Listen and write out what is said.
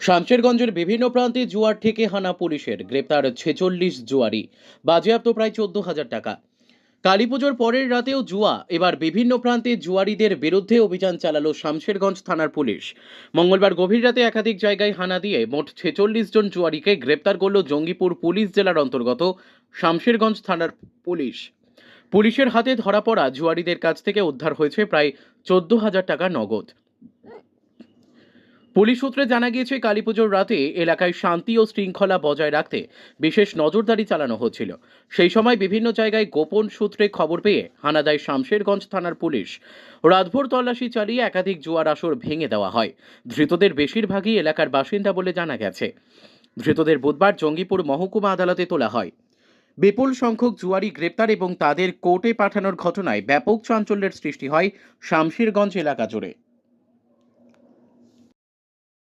শামশেরগঞ্জের বিভিন্ন প্রান্তে জুয়ার থেকে হানা পুলিশের গ্রেপ্তার ছেচল্লিশ জুয়ারি। বাজেয়াপ্ত প্রায় চোদ্দ হাজার টাকা। কালীপুজোর পরের রাতেও জুয়া, এবার বিভিন্ন প্রান্তে জুয়ারিদের বিরুদ্ধে অভিযান চালালো শামশেরগঞ্জ থানার পুলিশ। মঙ্গলবার গভীর রাতে একাধিক জায়গায় হানা দিয়ে মোট ছেচল্লিশ জন জুয়ারিকে গ্রেপ্তার করল জঙ্গিপুর পুলিশ জেলার অন্তর্গত শামশেরগঞ্জ থানার পুলিশ। পুলিশের হাতে ধরা পড়া জুয়ারিদের কাছ থেকে উদ্ধার হয়েছে প্রায় চোদ্দ হাজার টাকা নগদ। পুলিশ সূত্রে জানা গিয়েছে, কালীপুজোর রাতে এলাকায় শান্তি ও শৃঙ্খলা বজায় রাখতে বিশেষ নজরদারি চালানো হচ্ছিল। সেই সময় বিভিন্ন জায়গায় গোপন সূত্রে খবর পেয়ে হানা দেয় শামশেরগঞ্জ থানার পুলিশ রাতভর তল্লাশি চালিয়ে একাধিক জুয়ার আসর ভেঙে দেওয়া হয়। ধৃতদের বেশিরভাগই এলাকার বাসিন্দা বলে জানা গেছে। ধৃতদের বুধবার জঙ্গিপুর মহকুমা আদালতে তোলা হয়। বিপুল সংখ্যক জুয়ারি গ্রেপ্তার এবং তাদের কোর্টে পাঠানোর ঘটনায় ব্যাপক চাঞ্চল্যের সৃষ্টি হয় শামশেরগঞ্জ এলাকা জুড়ে।